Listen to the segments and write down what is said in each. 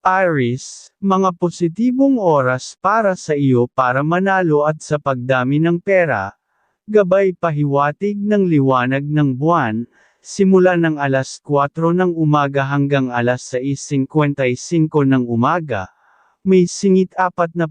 Iris, mga positibong oras para sa iyo para manalo at sa pagdami ng pera, gabay pahiwatig ng liwanag ng buwan, simula ng alas 4 ng umaga hanggang alas 6.55 ng umaga, may singit 49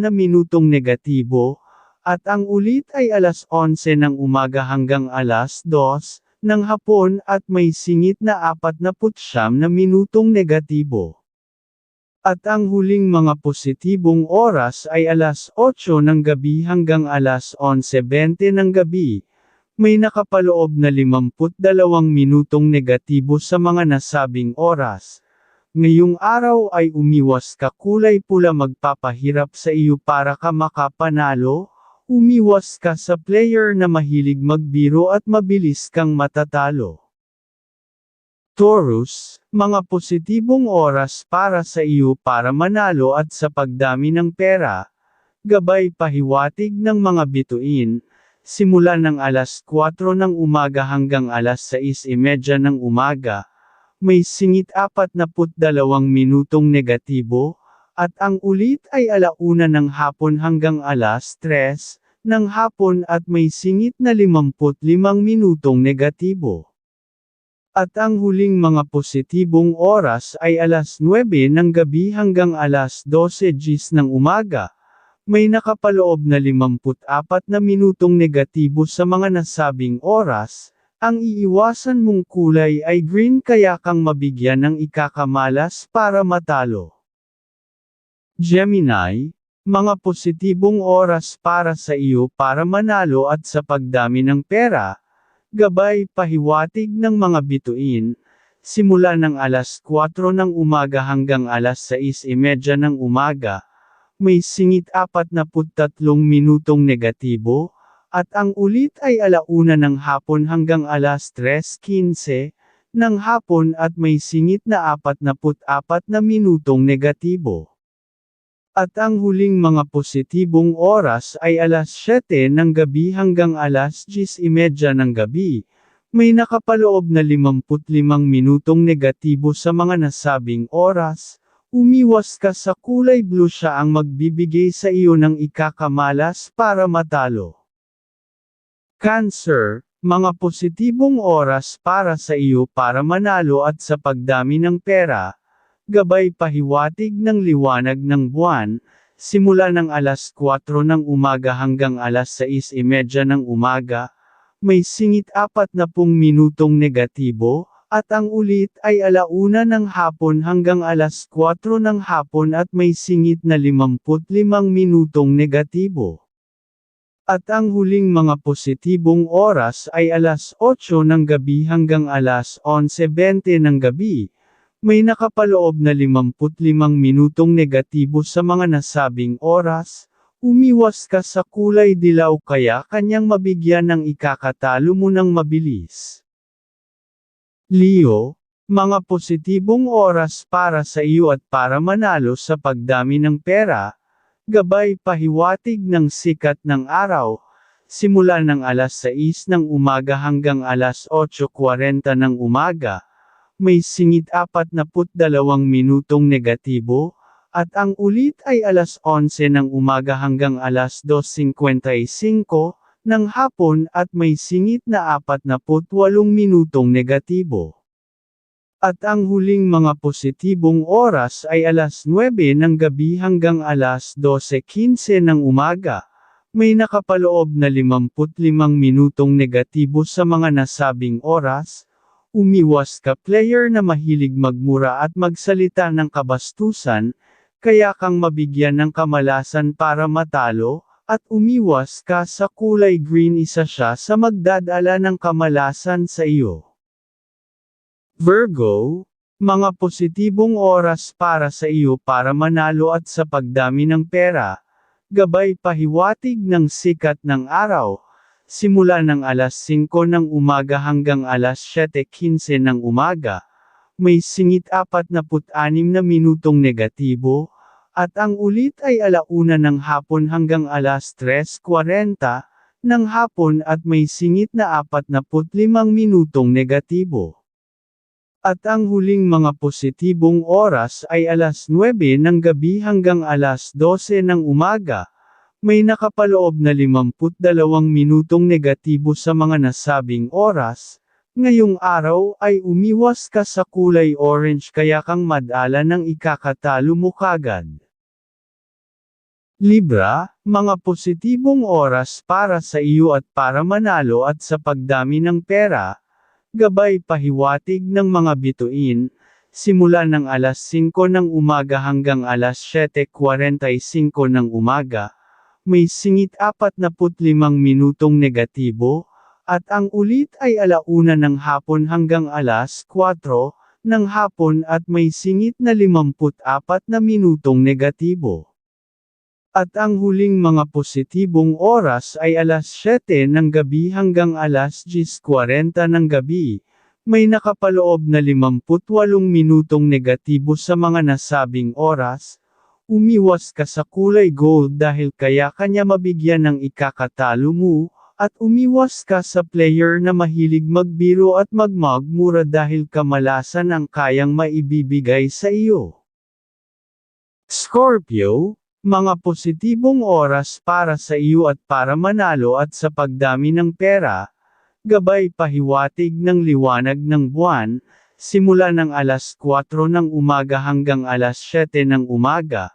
na minutong negatibo, at ang ulit ay alas 11 ng umaga hanggang alas 2 ng hapon at may singit na 49 na minutong negatibo. At ang huling mga positibong oras ay alas 8 ng gabi hanggang alas 11.20 ng gabi. May nakapaloob na 52 minutong negatibo sa mga nasabing oras. Ngayong araw ay umiwas ka kulay pula magpapahirap sa iyo para ka makapanalo, umiwas ka sa player na mahilig magbiro at mabilis kang matatalo. Taurus, mga positibong oras para sa iyo para manalo at sa pagdami ng pera, gabay pahiwatig ng mga bituin, simula ng alas 4 ng umaga hanggang alas 6.30 ng umaga, may singit 42 minutong negatibo, at ang ulit ay alauna ng hapon hanggang alas 3 ng hapon at may singit na 55 minutong negatibo. At ang huling mga positibong oras ay alas 9 ng gabi hanggang alas 12 gis ng umaga. May nakapaloob na 54 na minutong negatibo sa mga nasabing oras. Ang iiwasan mong kulay ay green kaya kang mabigyan ng ikakamalas para matalo. Gemini, mga positibong oras para sa iyo para manalo at sa pagdami ng pera, Gabay pahiwatig ng mga bituin, simula ng alas 4 ng umaga hanggang alas 6.30 ng umaga, may singit 43 minutong negatibo, at ang ulit ay alauna ng hapon hanggang alas 3.15 ng hapon at may singit na 44 na minutong negatibo. At ang huling mga positibong oras ay alas 7 ng gabi hanggang alas 10.30 ng gabi. May nakapaloob na 55 minutong negatibo sa mga nasabing oras. Umiwas ka sa kulay blue siya ang magbibigay sa iyo ng ikakamalas para matalo. Cancer, mga positibong oras para sa iyo para manalo at sa pagdami ng pera, gabay pahiwatig ng liwanag ng buwan, simula ng alas 4 ng umaga hanggang alas 6.30 ng umaga, may singit 40 minutong negatibo, at ang ulit ay alauna ng hapon hanggang alas 4 ng hapon at may singit na 55 minutong negatibo. At ang huling mga positibong oras ay alas 8 ng gabi hanggang alas 11.20 ng gabi, may nakapaloob na 55 minutong negatibo sa mga nasabing oras, umiwas ka sa kulay dilaw kaya kanyang mabigyan ng ikakatalo mo ng mabilis. Leo, mga positibong oras para sa iyo at para manalo sa pagdami ng pera, gabay pahiwatig ng sikat ng araw, simula ng alas 6 ng umaga hanggang alas 8.40 ng umaga, may singit 42 minutong negatibo, at ang ulit ay alas 11 ng umaga hanggang alas 2.55 ng hapon at may singit na 48 minutong negatibo. At ang huling mga positibong oras ay alas 9 ng gabi hanggang alas 12.15 ng umaga. May nakapaloob na 55 minutong negatibo sa mga nasabing oras, Umiwas ka player na mahilig magmura at magsalita ng kabastusan, kaya kang mabigyan ng kamalasan para matalo, at umiwas ka sa kulay green isa siya sa magdadala ng kamalasan sa iyo. Virgo, mga positibong oras para sa iyo para manalo at sa pagdami ng pera, gabay pahiwatig ng sikat ng araw, simula ng alas 5 ng umaga hanggang alas 7.15 ng umaga, may singit 46 na minutong negatibo, at ang ulit ay alauna ng hapon hanggang alas 3.40 ng hapon at may singit na 45 minutong negatibo. At ang huling mga positibong oras ay alas 9 ng gabi hanggang alas 12 ng umaga. May nakapaloob na 52 minutong negatibo sa mga nasabing oras. Ngayong araw ay umiwas ka sa kulay orange kaya kang madala ng ikakatalo mo kagad. Libra, mga positibong oras para sa iyo at para manalo at sa pagdami ng pera, gabay pahiwatig ng mga bituin, simula ng alas 5 ng umaga hanggang alas 7.45 ng umaga, may singit 45 minutong negatibo, at ang ulit ay alauna ng hapon hanggang alas 4 ng hapon at may singit na 54 na minutong negatibo. At ang huling mga positibong oras ay alas 7 ng gabi hanggang alas 10.40 ng gabi. May nakapaloob na 58 minutong negatibo sa mga nasabing oras. Umiwas ka sa kulay gold dahil kaya kanya mabigyan ng ikakatalo mo, at umiwas ka sa player na mahilig magbiro at magmagmura dahil kamalasan ang kayang maibibigay sa iyo. Scorpio, mga positibong oras para sa iyo at para manalo at sa pagdami ng pera, gabay pahiwatig ng liwanag ng buwan, simula ng alas 4 ng umaga hanggang alas 7 ng umaga,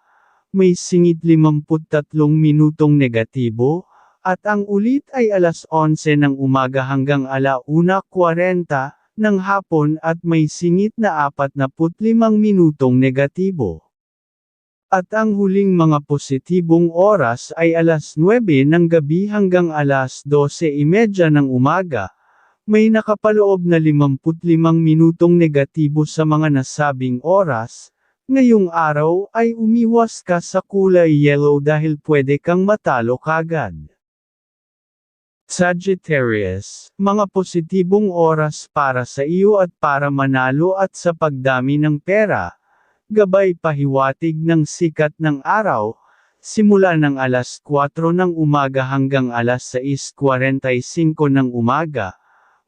may singit 53 minutong negatibo, at ang ulit ay alas 11 ng umaga hanggang alauna 40 ng hapon at may singit na 45 minutong negatibo. At ang huling mga positibong oras ay alas 9 ng gabi hanggang alas 12.30 ng umaga. May nakapaloob na 55 minutong negatibo sa mga nasabing oras. Ngayong araw ay umiwas ka sa kulay yellow dahil pwede kang matalo kagad. Sagittarius, mga positibong oras para sa iyo at para manalo at sa pagdami ng pera gabay pahiwatig ng sikat ng araw, simula ng alas 4 ng umaga hanggang alas 6.45 ng umaga,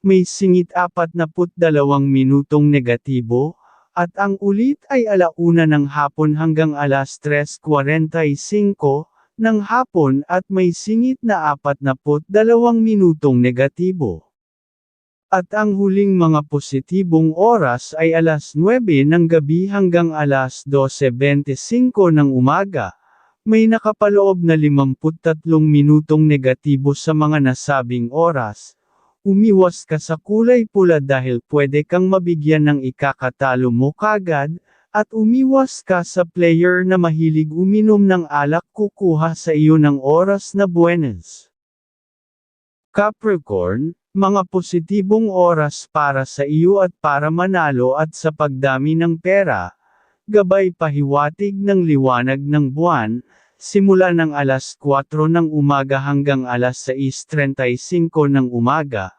may singit 42 minutong negatibo, at ang ulit ay alauna ng hapon hanggang alas 3.45 ng hapon at may singit na 42 minutong negatibo. At ang huling mga positibong oras ay alas 9 ng gabi hanggang alas 12.25 ng umaga. May nakapaloob na 53 minutong negatibo sa mga nasabing oras. Umiwas ka sa kulay pula dahil pwede kang mabigyan ng ikakatalo mo kagad, at umiwas ka sa player na mahilig uminom ng alak kukuha sa iyo ng oras na buenas. Capricorn, mga positibong oras para sa iyo at para manalo at sa pagdami ng pera, gabay pahiwatig ng liwanag ng buwan, simula ng alas 4 ng umaga hanggang alas 6.35 ng umaga,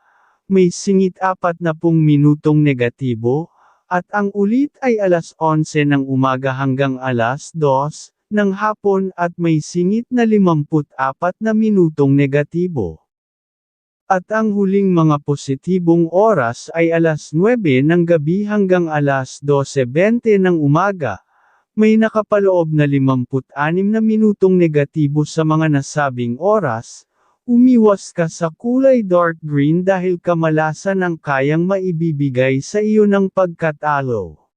may singit 40 minutong negatibo, at ang ulit ay alas 11 ng umaga hanggang alas 2 ng hapon at may singit na 54 na minutong negatibo. At ang huling mga positibong oras ay alas 9 ng gabi hanggang alas 12.20 ng umaga. May nakapaloob na 56 na minutong negatibo sa mga nasabing oras. Umiwas ka sa kulay dark green dahil kamalasan ang kayang maibibigay sa iyo ng pagkatalo.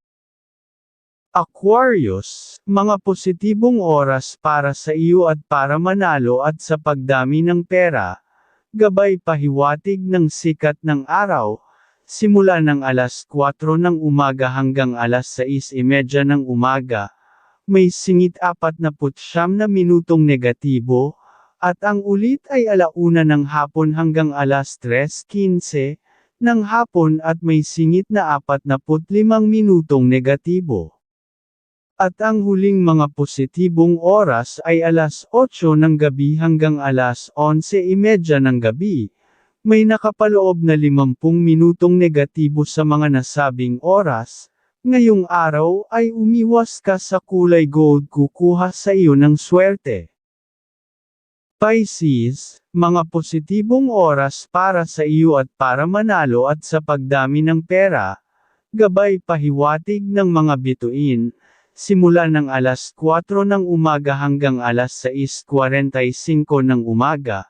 Aquarius, mga positibong oras para sa iyo at para manalo at sa pagdami ng pera, gabay pahiwatig ng sikat ng araw, simula ng alas 4 ng umaga hanggang alas 6.30 ng umaga, may singit 49 na minutong negatibo, at ang ulit ay alauna ng hapon hanggang alas 3.15 ng hapon at may singit na 45 minutong negatibo. At ang huling mga positibong oras ay alas 8 ng gabi hanggang alas 11.30 ng gabi. May nakapaloob na 50 minutong negatibo sa mga nasabing oras. Ngayong araw ay umiwas ka sa kulay gold kukuha sa iyo ng swerte. Pisces, mga positibong oras para sa iyo at para manalo at sa pagdami ng pera, gabay pahiwatig ng mga bituin, simula ng alas 4 ng umaga hanggang alas 6.45 ng umaga,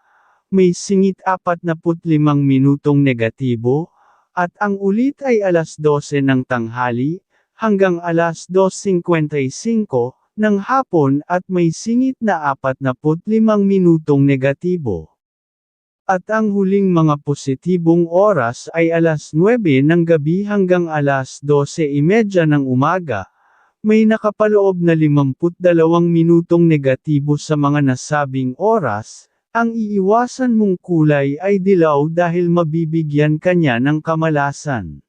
may singit 45 minutong negatibo, at ang ulit ay alas 12 ng tanghali, hanggang alas 2.55 ng hapon at may singit na 45 minutong negatibo. At ang huling mga positibong oras ay alas 9 ng gabi hanggang alas 12.30 ng umaga. May nakapaloob na 52 minutong negatibo sa mga nasabing oras, ang iiwasan mong kulay ay dilaw dahil mabibigyan kanya ng kamalasan.